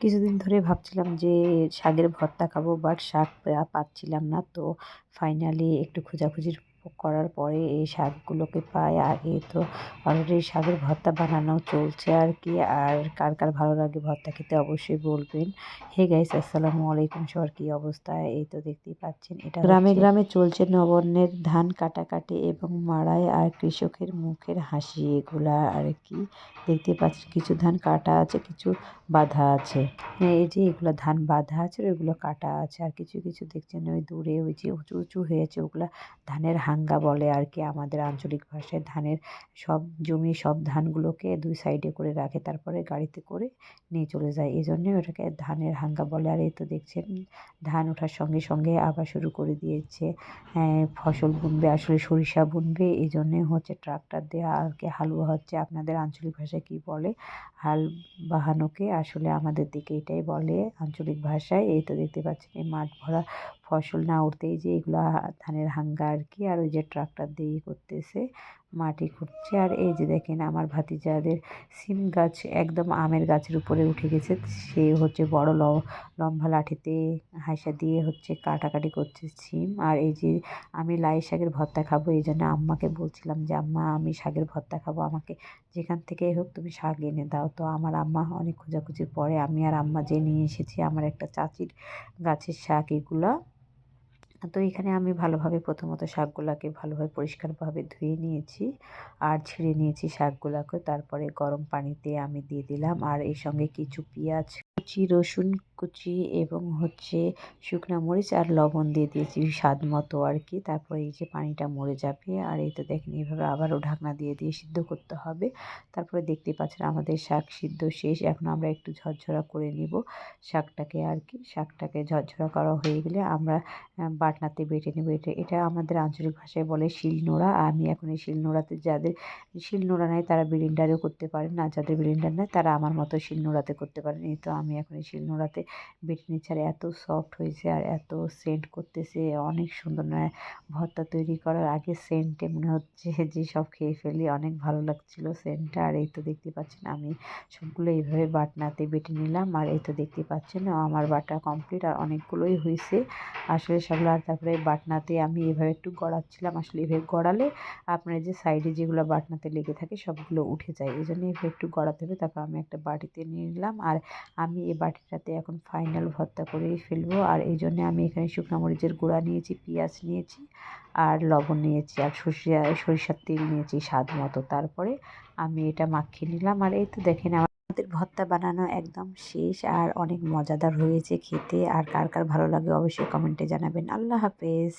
কিছুদিন ধরে ভাবছিলাম যে শাকের ভর্তা খাব বাট শাক পাচ্ছিলাম না। তো ফাইনালি একটু খোঁজাখুঁজির করার পরে এই শাকগুলোকে পাই আর এই তো অলরেডি শাকের ভর্তা বানানো চলছে আর কি। আর কার কার ভালো লাগে ভর্তা খেতে অবশ্যই বলবেন। হে গাইস আসসালামু আলাইকুম। সবার কী অবস্থা? এই তো দেখতেই পাচ্ছেন এটা গ্রামে গ্রামে চলছে নবর্ণের ধান কাটাকাটি এবং মাড়াই আর কৃষকের মুখের হাসি এগুলা আর কি। দেখতে পাচ্ছি কিছু ধান কাটা আছে কিছু বাঁধা আছে। হ্যাঁ এই যে এগুলো ধান বাঁধা আছে এগুলো কাটা আছে। আর কিছু কিছু দেখছেন ওই দূরে ওই যে উঁচু উঁচু হয়েছে ওগুলা ধানের হাঙ্গা বলে আর কি, আমাদের আঞ্চলিক ভাষায় ধানের সব জমি সব ধানগুলোকে দুই সাইডে করে রাখে, তারপরে গাড়িতে করে নিয়ে চলে যায়। এই জন্যই ওটাকে ধানের হাঙ্গা বলে। আর এই তো দেখছেন, ধান ওঠার সঙ্গে সঙ্গে আবার শুরু করে দিয়েছে। হ্যাঁ ফসল বুনবে, আসলে সরিষা বুনবে এই জন্যে হচ্ছে ট্রাক্টর দেওয়া আর কি হালুয়া হচ্ছে। আপনাদের আঞ্চলিক ভাষায় কী বলে? হাল বাহানোকে আসলে আমাদের দিকে এটাই বলে আঞ্চলিক ভাষায়। এই তো দেখতে পাচ্ছেন, এই মাঠ ভরা ফসল না উঠতেই যে এগুলো ধানের হাঙ্গা আর কি, আর ওই যে ট্রাক্টর দিয়ে করতেছে, মাটি খুঁড়ছে। আর এই যে দেখেন আমার ভাতিজাদের সিম গাছ একদম আমের গাছের উপরে উঠে গেছে। সে হচ্ছে বড় ল, লম্বা লাঠিতে হাঁসা দিয়ে হচ্ছে কাটাকাটি করছে সিম। আর এই যে আমি লাই শাকের ভর্তা খাব, এই জন্য আম্মাকে বলছিলাম যে, আম্মা, আমি শাকের ভর্তা খাব, আমাকে যেখান থেকেই হোক তুমি শাক এনে দাও। তো আমার আম্মা অনেক খোঁজাখুঁজির পরে আমি আর আম্মা যে নিয়ে এসেছি, আমার একটা চাচির গাছের শাক এগুলো তো এখানে আমি ভালোভাবে প্রথমত শাকগুলাকে ভালোভাবে পরিষ্কারভাবে ধুয়ে নিয়েছি আর ছিঁড়ে নিয়েছি শাকগুলাকে। তারপরে গরম পানিতে আমি দিয়ে দিলাম। আর এর সঙ্গে কিছু পেঁয়াজ, কুচি, রসুন কুচি এবং হচ্ছে শুকনো মরিচ আর লবণ দিয়ে দিয়েছি স্বাদ মতো আর কি। তারপরে এই যে পানিটা মরে যাবে আর এই তো দেখেন এইভাবে আবারও ঢাকনা দিয়ে দিয়ে সিদ্ধ করতে হবে। তারপরে দেখতে পাচ্ছেন আমাদের শাক সিদ্ধ শেষ। এখন আমরা একটু ঝরঝরা করে নিব শাকটাকে আর কি। শাকটাকে ঝরঝরা করা হয়ে গেলে আমরা বাটনাতে বেটে নেব। এটা এটা আমাদের আঞ্চলিক ভাষায় বলে শিলনোড়া। আমি এখন এই শিলনোড়াতে যাদের, শিলনোড়া নেয় তারা বিলিন্ডারেও করতে পারেন না, যাদের বিলিন্ডার নেয় তারা আমার মতো শিলনোড়াতে করতে পারেন। এই তো আমি এখন এই শিলনোড়াতে বেটে আর এত সফট হয়েছে আর এত সেন্ট করতেছে। অনেক সুন্দর নয় ভর্তা তৈরি করার আগে সেন্টে মনে হচ্ছে যে সব খেয়ে ফেলি। অনেক ভালো লাগছিল সেন্টটা আর এই তো দেখতে পাচ্ছেন আমি সবগুলো এইভাবে বাটনাতে বেটে নিলাম। আর এই তো দেখতে পাচ্ছেন আমার বাটা কমপ্লিট আর অনেকগুলোই হয়েছে। আসলে সবগুলো আর তারপরে বাটনাতে আমি এভাবে একটু গড়াচ্ছিলাম। আসলে এভাবে গড়ালে আপনার যে সাইডে যেগুলো বাটনাতে লেগে থাকে সবগুলো উঠে যায়। এই জন্য এভাবে একটু গড়াতে হবে। তারপর আমি একটা বাটিতে নিয়ে নিলাম। আর আমি এই বাটিটাতে এখন ফাইনাল ভর্তা করেই ফেলব। আর এই জন্যে আমি এখানে শুকনো মরিচের গুঁড়া নিয়েছি, পেঁয়াজ নিয়েছি আর লবণ নিয়েছি আর সরিষা, সরিষার তেল নিয়েছি স্বাদ মতো। তারপরে আমি এটা মাখিয়ে নিলাম। আর এই তো দেখেন, আমাদের ভর্তা বানানো একদম শেষ আর অনেক মজাদার হয়েছে খেতে। আর কার কার ভালো লাগে অবশ্যই কমেন্টে জানাবেন। আল্লাহ হাফেজ।